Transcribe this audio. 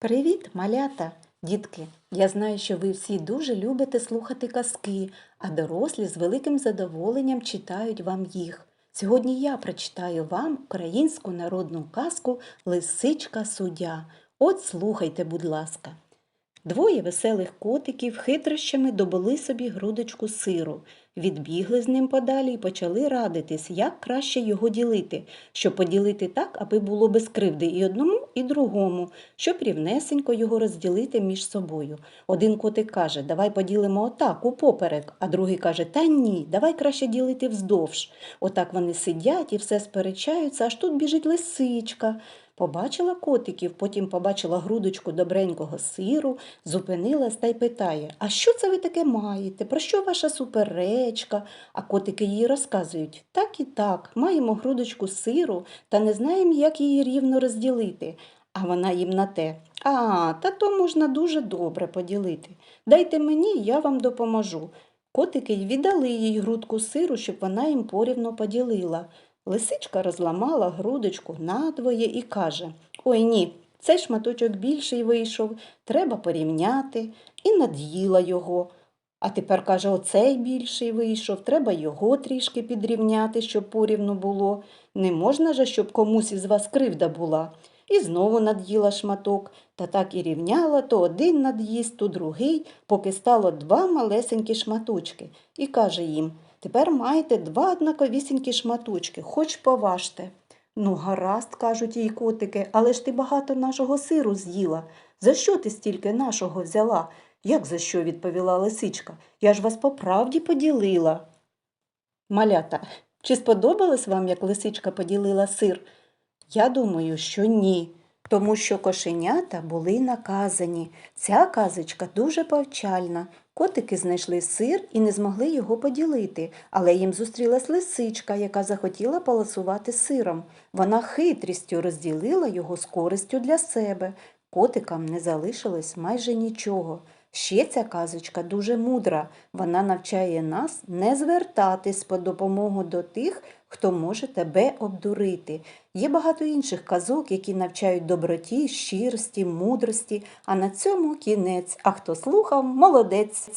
Привіт, малята! Дітки, я знаю, що ви всі дуже любите слухати казки, а дорослі з великим задоволенням читають вам їх. Сьогодні я прочитаю вам українську народну казку Лисичка суддя. От слухайте, будь ласка. Двоє веселих котиків хитрощами добули собі грудочку сиру, відбігли з ним подалі і почали радитись, як краще його ділити, щоб поділити так, аби було без кривди і одному, і другому, щоб рівнесенько його розділити між собою. Один котик каже, давай поділимо отак, упоперек, а другий каже, та ні, давай краще ділити вздовж. Отак вони сидять і все сперечаються, аж тут біжить лисичка. Побачила котиків, потім побачила грудочку добренького сиру, зупинилась та й питає: А що це ви таке маєте? Про що ваша суперечка? А котики їй розказують так і так, маємо грудочку сиру та не знаємо, як її рівно розділити. А вона їм на те. А, та то можна дуже добре поділити. Дайте мені, я вам допоможу. Котики й віддали їй грудку сиру, щоб вона їм порівно поділила. Лисичка розламала грудочку надвоє і каже Ой ні, цей шматочок більший вийшов, треба порівняти, і над'їла його. А тепер каже, оцей більший вийшов, треба його трішки підрівняти, щоб порівну було. Не можна же, щоб комусь із вас кривда була. І знову над'їла шматок, та так і рівняла то один над'їсть, то другий, поки стало два малесенькі шматочки. І каже їм Тепер маєте два однаковісінькі шматочки, хоч поважте. Ну, гаразд, кажуть їй котики, але ж ти багато нашого сиру з'їла. За що ти стільки нашого взяла? Як за що? відповіла лисичка. Я ж вас по правді поділила. Малята, чи сподобалось вам, як лисичка поділила сир? Я думаю, що ні, тому що кошенята були наказані. Ця казочка дуже повчальна. Котики знайшли сир і не змогли його поділити, але їм зустрілась лисичка, яка захотіла полосувати сиром. Вона хитрістю розділила його з користю для себе. Котикам не залишилось майже нічого. Ще ця казочка дуже мудра. Вона навчає нас не звертатись по допомогу до тих, хто може тебе обдурити. Є багато інших казок, які навчають доброті, щирості, мудрості, а на цьому кінець. А хто слухав, молодець.